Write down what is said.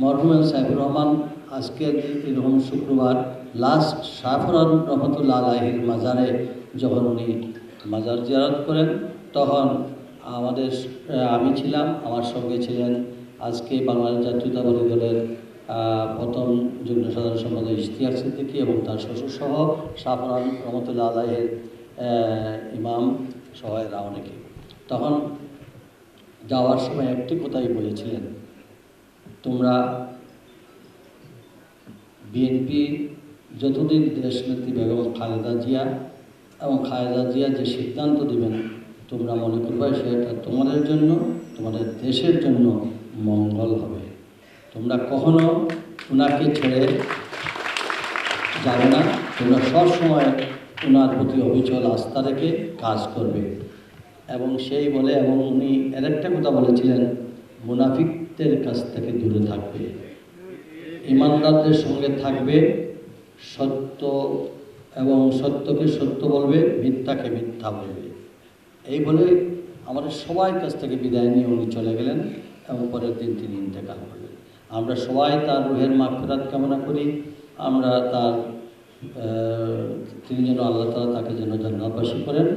মরহুম সাইফুর রহমান আজকের এরকম শুক্রবার লাস্ট সাফরান রহমতুল্লাহ আলাহির মাজারে যখন উনি মাজার জিয়ারত করেন, তখন আমাদের আমি ছিলাম, আমার সঙ্গে ছিলেন আজকে বাংলাদেশ জাতীয়তাবাদী দলের প্রথম যুগ্ম সাধারণ সম্পাদক ইশতিয়াক সিদ্দিকী এবং তার শ্বশুরসহ সাফরান রহমতুল্লাহ আলাহের ইমাম সহ এরা অনেকে। তখন যাওয়ার সময় একটি কথাই বলেছিলেন তোমরা বিএনপি যতদিন দেশনেত্রী বেগম খালেদা জিয়া এবং খালেদা জিয়া যে সিদ্ধান্ত দিবেন, তোমরা মনে করবে সেটা তোমাদের জন্য, তোমাদের দেশের জন্য মঙ্গল হবে। তোমরা কখনো ওনাকে ছেড়ে যাবে না। তোমরা সবসময় ওনার প্রতি অবিচল আস্থা রেখে কাজ করবে। এবং সেই বলে, এবং উনি এর একটা কথা বলেছিলেন মুনাফিকদের কাছ থেকে দূরে থাকবে। ইমানদারদের সঙ্গে থাকবে, সত্য এবং সত্যকে সত্য বলবে, মিথ্যাকে মিথ্যা বলবে। এই বলে আমাদের সবাই কাছ থেকে বিদায় নিয়ে উনি চলে গেলেন এবং পরের দিন তিনি ইন্তেকাল করলেন। আমরা সবাই তার রুহের মাগফিরাত কামনা করি। আমরা তার তিনি যেন আল্লাহ তালা তাকে যেন জান্নাতবাসী করেন।